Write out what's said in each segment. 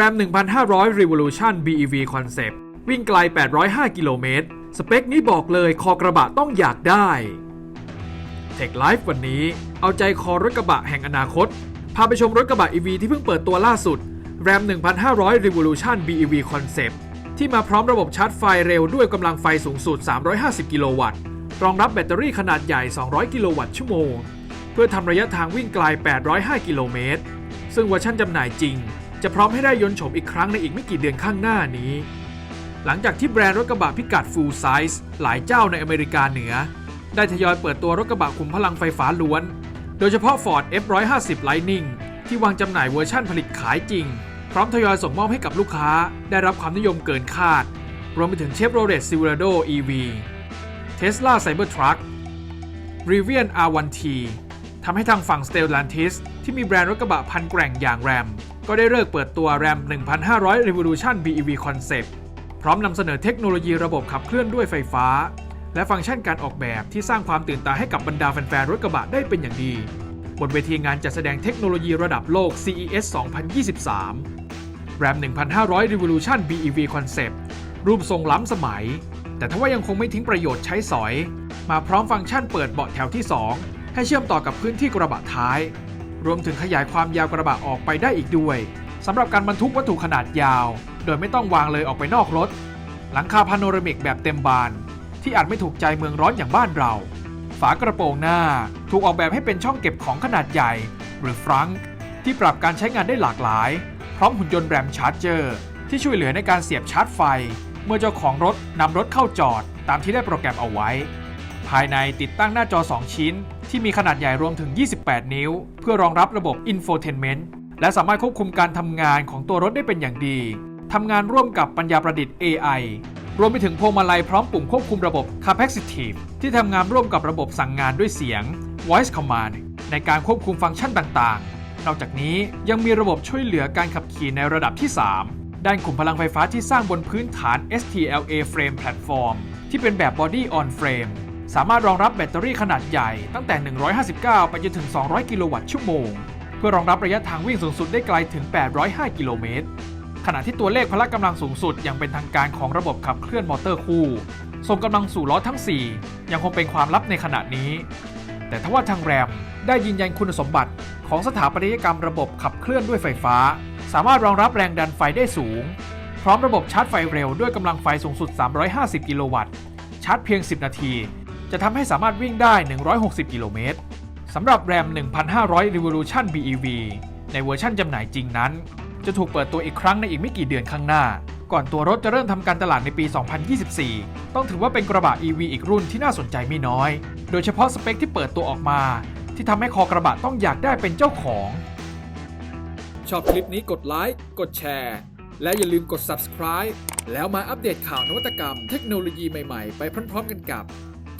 RAM 1500 Revolution BEV Concept วิ่งไกล 805 กิโลเมตร สเปคนี้บอกเลยคอกระบะต้องอยากได้ Tech Life วันนี้เอาใจคอรถกระบะแห่งอนาคต พาไปชมรถกระบะ EV ที่เพิ่งเปิดตัวล่าสุด RAM 1500 Revolution BEV Concept ที่มาพร้อมระบบชาร์จไฟเร็วด้วยกำลังไฟสูงสุด 350 กิโลวัตต์ รองรับแบตเตอรี่ขนาดใหญ่ 200 กิโลวัตต์ชั่วโมง เพื่อทำระยะทางวิ่งไกล 805 กิโลเมตร ซึ่งเวอร์ชันจำหน่ายจริง จะพร้อมให้ได้ยนต์โฉมอีกครั้งในอีกไม่กี่เดือนข้างหน้านี้ หลังจากที่แบรนด์รถกระบะพิกัด full size หลายเจ้าในอเมริกาเหนือ ได้ทยอยเปิดตัวรถกระบะขุมพลังไฟฟ้าล้วน โดยเฉพาะ Ford F150 Lightning ที่วางจำหน่ายเวอร์ชั่นผลิตขายจริง พร้อมทยอยส่งมอบให้กับลูกค้า ได้รับความนิยมเกินคาด รวมไปถึง Chevrolet Silverado EV Tesla Cybertruck Rivian R1T ทำให้ทางฝั่ง Stellantis ที่มีแบรนด์รถกระบะพันแกร่งอย่าง Ram ก็ได้เลิกเปิดตัว Ram 1500 Revolution BEV Concept พร้อมนำเสนอเทคโนโลยีระบบขับเคลื่อนด้วยไฟฟ้า และฟังก์ชันการออกแบบที่สร้างความตื่นตาให้กับบรรดาแฟนๆรถกระบะได้เป็นอย่างดี บนเวทีงานจัดแสดงเทคโนโลยีระดับโลก CES 2023 Ram 1500 Revolution BEV Concept รูปทรงล้ำสมัย แต่ถ้าว่ายังคงไม่ทิ้งประโยชน์ใช้สอย มาพร้อมฟังก์ชันเปิดเบาะแถวที่ 2 ให้เชื่อมต่อกับพื้นที่กระบะท้าย รวมถึงขยายความยาวกระบะออกไปได้อีกด้วยสำหรับการบรรทุกวัตถุขนาดยาว โดยไม่ต้องวางเลยออกไปนอกรถ หลังคาพาโนรามิกแบบเต็มบาน ที่อาจไม่ถูกใจเมืองร้อนอย่างบ้านเรา ฝากระโปรงหน้าถูกออกแบบให้เป็นช่องเก็บของขนาดใหญ่ หรือฟรังที่ปรับการใช้งานได้หลากหลาย พร้อมหุ่นยนต์แรมชาร์จเจอร์ที่ช่วยเหลือในการเสียบชาร์จไฟ เมื่อเจ้าของรถนำรถเข้าจอด ตามที่ได้โปรแกรมเอาไว้ ภายในติดตั้งหน้าจอ 2 ชิ้น ที่มีขนาดใหญ่รวมถึง 28 นิ้ว เพื่อรองรับระบบ Infotainment และสามารถควบคุมการทำงานของตัวรถได้เป็นอย่างดีทำงานร่วมกับปัญญาประดิษฐ์ AI รวมไปถึงพวงมาลัยพร้อมปุ่มควบคุมระบบ Capacitive ที่ทำงานร่วมกับระบบสั่งงานด้วยเสียง Voice Command ในการควบคุมฟังก์ชันต่างๆ นอกจากนี้ยังมีระบบช่วยเหลือการขับขี่ในระดับที่ 3 ด้านขุมพลังไฟฟ้าที่สร้างบนพื้นฐาน STLA Frame Platform ที่เป็นแบบ Body on Frame สามารถรองรับแบตเตอรี่ขนาดใหญ่ตั้งแต่ 159 ไปจนถึง 200 กิโลวัตต์ชั่วโมง เพื่อรองรับระยะทางวิ่งสูงสุดได้ไกลถึง 805 กิโลเมตร ขณะที่ตัวเลขพละกำลังสูงสุดยังเป็นทางการของระบบขับเคลื่อนมอเตอร์คู่ ส่งกำลังสู่ล้อทั้ง 4 ยังคงเป็นความลับในขณะนี้ แต่ทว่าทางแรมได้ยืนยันคุณสมบัติของสถาปัตยกรรมระบบขับเคลื่อนด้วยไฟฟ้า สามารถรองรับแรงดันไฟได้สูง พร้อมระบบชาร์จไฟเร็วด้วยกำลังไฟสูงสุด 350 กิโลวัตต์ ชาร์จเพียง 10 นาที จะทำให้สามารถวิ่งได้ 160 กิโลเมตรสำหรับแรม 1,500 Revolution BEV ในเวอร์ชั่นจำหน่ายจริงนั้น จะถูกเปิดตัวอีกครั้งในอีกไม่กี่เดือนข้างหน้า ก่อนตัวรถจะเริ่มทำการตลาดในปี 2024 ต้องถือว่าเป็นกระบะ EV อีกรุ่นที่น่าสนใจไม่น้อย โดยเฉพาะสเปคที่เปิดตัวออกมา ที่ทำให้คอกระบะต้องอยากได้เป็นเจ้าของ ชอบคลิปนี้กดไลค์กดแชร์และอย่าลืมกด subscribe แล้วมาอัปเดตข่าวนวัตกรรมเทคโนโลยีใหม่ ๆ ไปพร้อม ๆ กันกับ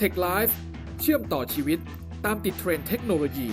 Tech Life เชื่อมต่อชีวิตตามติดเทรนด์เทคโนโลยี